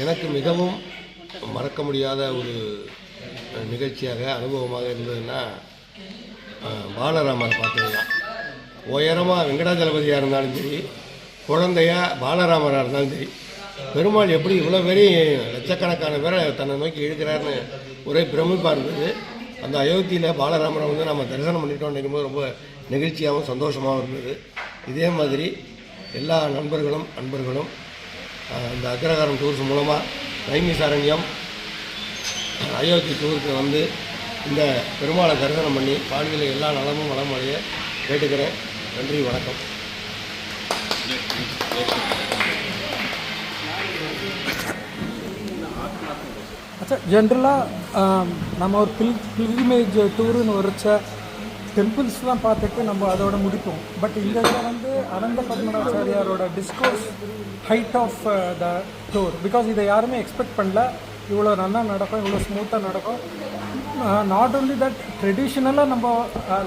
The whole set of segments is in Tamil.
எனக்கு மிகவும் மறக்க முடியாத ஒரு நிகழ்ச்சியாக அனுபவமாக இருந்ததுன்னா அஹ், பாலராமர் பார்த்தது உயரமாக வெங்கடாஜலபதியாக இருந்தாலும் சரி குழந்தையா பாலராமராக இருந்தாலும் சரி பெருமாள் எப்படி இவ்வளோ பேரையும் லட்சக்கணக்கான பேரை தன்னை நோக்கி இழுக்கிறாருன்னு ஒரே பிரமிப்பாக இருந்தது. அந்த அயோத்தியில் பாலராமரை வந்து நம்ம தரிசனம் பண்ணிட்டோம் நினைக்கும்போது ரொம்ப நெகிழ்ச்சியாகவும் சந்தோஷமாகவும் இருந்தது. இதே மாதிரி எல்லா நண்பர்களும் அன்பர்களும் இந்த அக்ரகாரம் டூர்ஸ் மூலமாக நைமிசாரண்யம் அயோத்தி டூருக்கு வந்து இந்த பெருமாளை தரிசனம் பண்ணி வாழ்வில் எல்லா நலமும் வளம் அடைய கேட்டுக்கிறேன். நன்றி வணக்கம். அச்சா ஜென்ரலாக நம்ம ஒரு பில் பில்கிமேஜ் டூருன்னு வரைச்ச டெம்பிள்ஸ்லாம் பார்த்துட்டு நம்ம அதோட முடிப்போம். பட் இந்த இதில் வந்து அனந்த பத்மநாச்சாரியாரோட discourse height of the door because இதை யாருமே எக்ஸ்பெக்ட் பண்ணல. இவ்வளோ நல்லா நடக்கும் இவ்வளோ ஸ்மூத்தாக நடக்கும். நாட் ஓன்லி தட் ட்ரெடிஷ்னலாக நம்ம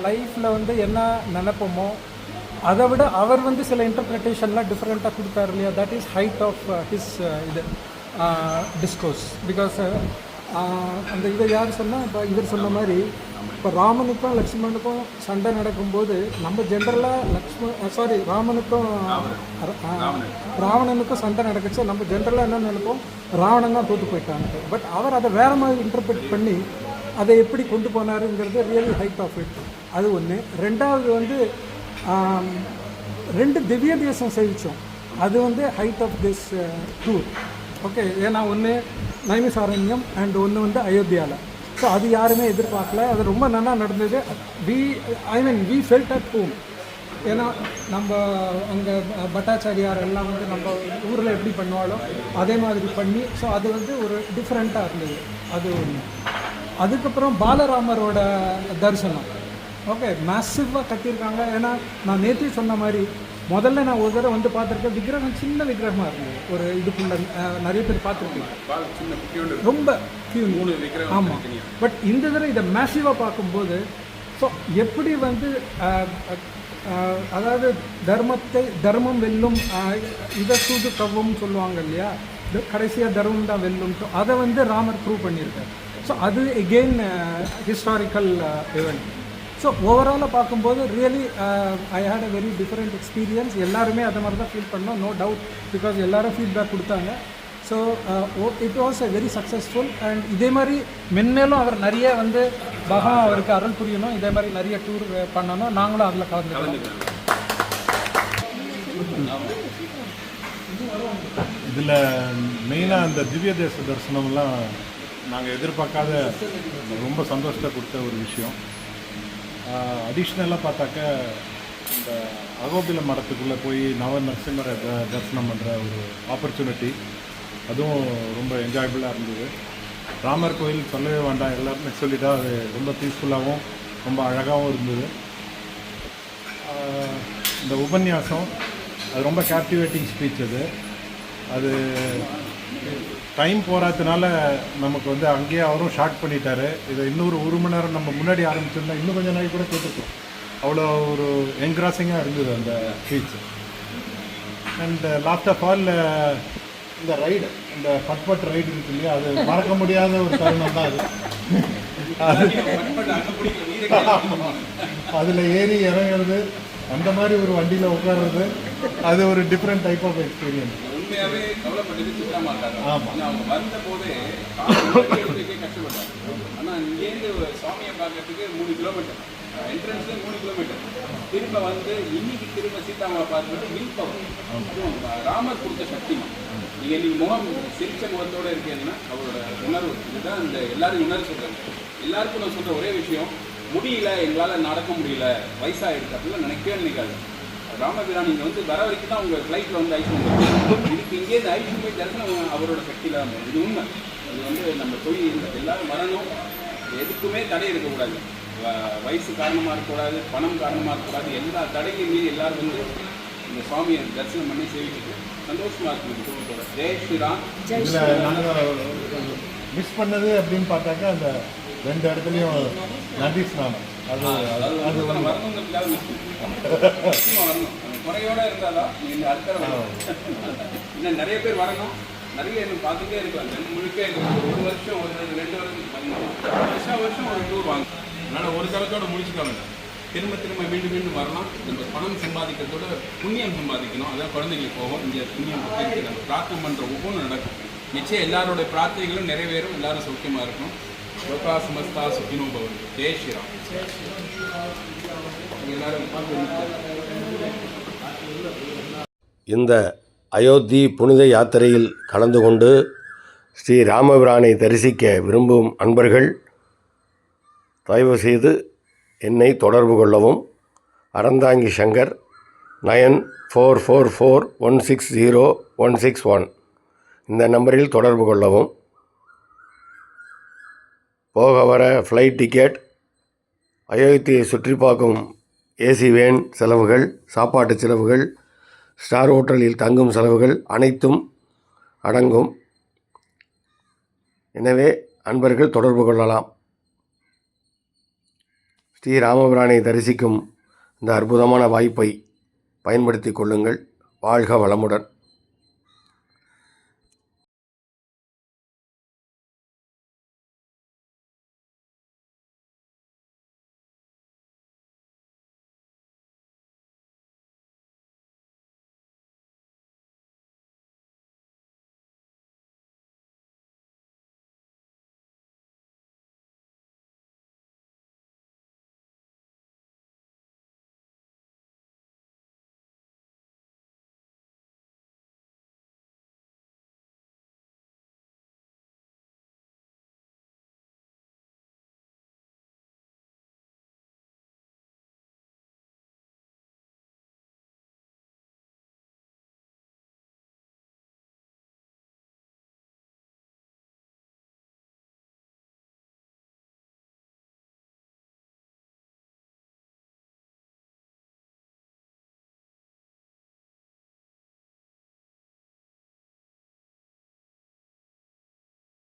லைஃப்பில் வந்து என்ன நினைப்போமோ அதை விட அவர் வந்து சில இன்டர்பிரிட்டேஷன்லாம் டிஃப்ரெண்ட்டாக கொடுத்தாரு இல்லையா? That is height of his இது டிஸ்கோர்ஸ் பிகாஸ் அந்த இதை யார் சொன்னால் இப்போ இவர் சொன்ன மாதிரி இப்போ ராமனுக்கும் லக்ஷ்மணுக்கும் சண்டை நடக்கும்போது நம்ம ஜென்ரலாக லக்ஷ்மண் சாரி ராமனுக்கும் ராவணனுக்கும் சண்டை நடக்குச்சு நம்ம ஜென்ரலாக என்ன நினைப்போம்? ராவணன் தான் தோற்று போயிட்டாங்க பட் அவர் அதை வேற மாதிரி இன்டர்பிரட் பண்ணி அதை எப்படி கொண்டு போனாருங்கிறது ரியலி ஹைட் ஆஃப் இட் அது ஒன்று ரெண்டாவது வந்து ரெண்டு திவ்ய தேசம் சேவிச்சோம். அது வந்து height of this tour okay ஏன்னா ஒன்று நைமிசாரண்யம் அண்ட் ஒன்று வந்து அயோத்தியாவில் ஸோ அது யாருமே எதிர்பார்க்கல. அது ரொம்ப நல்லா நடந்தது. We I mean we felt at home ஏன்னா நம்ம அங்கே பட்டாச்சாரியார் எல்லாம் வந்து நம்ம ஊரில் எப்படி பண்ணுவாளோ அதே மாதிரி பண்ணி ஸோ அது வந்து ஒரு டிஃப்ரெண்ட்டாக இருந்தது. அது ஒன்று அதுக்கப்புறம் பாலராமரோட தரிசனம். ஓகே மேசிவாக கட்டியிருக்காங்க. ஏன்னா நான் நேற்று சொன்ன மாதிரி முதல்ல நான் ஒரு தடவை வந்து பார்த்துருக்கேன். விக்கிரகம் சின்ன விக்கிரகமாக இருந்தது. ஒரு இதுக்குள்ள நிறைய பேர் பார்த்துருக்கீங்க ரொம்ப மூணு ஆமாம் பட் இந்த தடவை இதை மேசிவாக பார்க்கும்போது ஸோ எப்படி வந்து அதாவது தர்மத்தை தர்மம் வெல்லும் இதை சூது கவ்வும் சொல்லுவாங்க இல்லையா? கடைசியாக தர்மம் தான் வெல்லும். அதை வந்து ராமர் ப்ரூவ் பண்ணியிருக்கார். ஸோ அது எகெயின் ஹிஸ்டாரிக்கல் event. ஸோ ஓவராலாக பார்க்கும்போது really I had a very different experience எல்லாருமே அதை மாதிரி தான் ஃபீல் பண்ணோம் நோ டவுட் பிகாஸ் எல்லாரும் ஃபீட்பேக் கொடுத்தாங்க. So it was a very successful and இதே மாதிரி மென்மேலும் அவர் நிறைய வந்து பகவான் அவருக்கு அருள் புரியணும். இதே மாதிரி நிறைய டூர் பண்ணணும். நாங்களும் அதில் கலந்துக்கலாம். இதில் மெயினாக அந்த திவ்ய தேச தரிசனம்லாம் நாங்கள் எதிர்பார்க்காத ரொம்ப சந்தோஷத்தை கொடுத்த ஒரு விஷயம். அடிஷ்னலாக பார்த்தாக்க இந்த அகோபில மரத்துக்குள்ளே போய் நவ நரசிம்மரை த- தரிசனம் பண்ணுற ஒரு ஆப்பர்ச்சுனிட்டி அதுவும் ரொம்ப என்ஜாயபுளாக இருந்தது. ராமர் கோயில் சொல்லவே வேண்டாம். எல்லாருமே சொல்லிட்டா அது ரொம்ப பீஸ்ஃபுல்லாகவும் ரொம்ப அழகாகவும் இருந்தது. இந்த உபன்யாசம் அது ரொம்ப கேப்டிவேட்டிங் ஸ்பீச் அது. அது டைம் போகிறதுனால நமக்கு வந்து அங்கேயே அவரும் ஷார்ட் பண்ணிட்டாரு. இதை இன்னொரு ஒரு மணி நேரம் நம்ம முன்னாடி ஆரம்பிச்சிருந்தா இன்னும் கொஞ்சம் நாளைக்கு கூட கேட்டுருக்கோம் அவ்வளோ ஒரு என்கிராசிங்காக இருந்தது அந்த speech and last of all இந்த ரைடு இந்த பட்பட் ரைடு இருக்கு இல்லையா அது மறக்க முடியாத ஒரு தருணம் தான் அது. அது அதில் ஏறி இறங்குறது அந்த மாதிரி ஒரு வண்டியில் உட்கார்றது அது ஒரு டிஃப்ரெண்ட் டைப் ஆஃப் எக்ஸ்பீரியன்ஸ் உண்மையாவே இருக்காங்க ஆமா. ஏன்னா அவங்க வந்த போதே கஷ்டப்பட்டாங்க. ஆனா இங்கேருந்து சுவாமியை பார்க்கறதுக்கு மூணு கிலோமீட்டர் என்ட்ரன்ஸ்ல மூணு கிலோமீட்டர் திரும்ப வந்து இன்னைக்கு திரும்ப சீதாமாவை பார்த்துட்டு வில் பவர் ராமர் கொடுத்த சக்திமா நீங்க இன்னைக்கு முகம் சிரிச்ச முகத்தோட இருக்கீங்கன்னா அவரோட உணர்வு. இதுதான் இந்த எல்லாரும் உணர்வு சொல்றாங்க. எல்லாருக்கும் நான் சொல்ற ஒரே விஷயம் முடியல எங்களால நடக்க முடியல வயசாயிடுச்சு அப்படிலாம் நினைக்கவே நினைக்காது ராமபிரான் நீங்க வந்து வர வரைக்கும் தான் உங்க ஃப்ளைட்ல வந்து ஐஸ் இதுக்கு இங்கே இந்த ஐஸ் போய் தரிசனம் அவரோட சக்தியில தான். இது உண்மை. இது வந்து நம்ம தொழில் எல்லாரும் வரணும் எதுக்குமே தடை இருக்கக்கூடாது வ- வயசு காரணமா இருக்கக்கூடாது பணம் காரணமா இருக்கக்கூடாது. எல்லா தடையும் மீறி எல்லாரும் வந்து இந்த சுவாமியை தரிசனம் பண்ணி சேவிச்சுட்டு சந்தோஷமா இருக்கும் இந்த குடும்பத்தோட. ஜெய் ஸ்ரீராம். மிஸ் பண்ணது அப்படின்னு பார்த்தாக்கா அந்த ரெண்டு இடத்துலையும் நதி ஸ்நானம் அது அது வரணும். குறையோட இருந்தாதான் நீங்க அடுத்த இன்னும் நிறைய பேர் வரணும். நிறைய இன்னும் பார்த்துட்டே இருக்கலாம் தென் முழுக்க ஒரு வருஷம் ஒரு ரெண்டு ரெண்டு வருஷம். வருஷம் வருஷம் ஒரு டூர் வாங்க. அதனால் ஒரு காலத்தோட முடிச்சுக்க திரும்ப திரும்ப மீண்டும் மீண்டும் வரலாம். நம்ம பணம் சம்பாதிக்கிறதோட புண்ணியம் சம்பாதிக்கணும். அதான் குழந்தைங்களுக்கு போகும். இங்கே புண்ணியம் நம்ம பிரார்த்தனை பண்ணுற ஒவ்வொன்றும் நடக்கும். நிச்சயம் எல்லாரோட பிரார்த்தனைகளும் நிறைவேறும். எல்லாரும் சௌக்கியமாக இருக்கணும். லோகா சமஸ்தா சுகினோ பவன் ஜெய் ஸ்ரீராம் இந்த அயோத்தி புனித யாத்திரையில் கலந்து கொண்டு ஸ்ரீ ராமபிரானை தரிசிக்க விரும்பும் அன்பர்கள் தயவு செய்து என்னை தொடர்பு கொள்ளவும். Aranthangi Shankar nine four four four one six zero one six one. இந்த நம்பரில் தொடர்பு கொள்ளவும். போக வர ஃப்ளைட் டிக்கெட் அயோத்தியை சுற்றி பார்க்கும் ஏசி வேன் செலவுகள் சாப்பாட்டு செலவுகள் ஸ்டார் ஹோட்டலில் தங்கும் செலவுகள் அனைத்தும் அடங்கும். எனவே அன்பர்கள் தொடர்பு கொள்ளலாம். ஸ்ரீ ராமபிரானை தரிசிக்கும் இந்த அற்புதமான வாய்ப்பை பயன்படுத்தி கொள்ளுங்கள். வாழ்க வளமுடன்.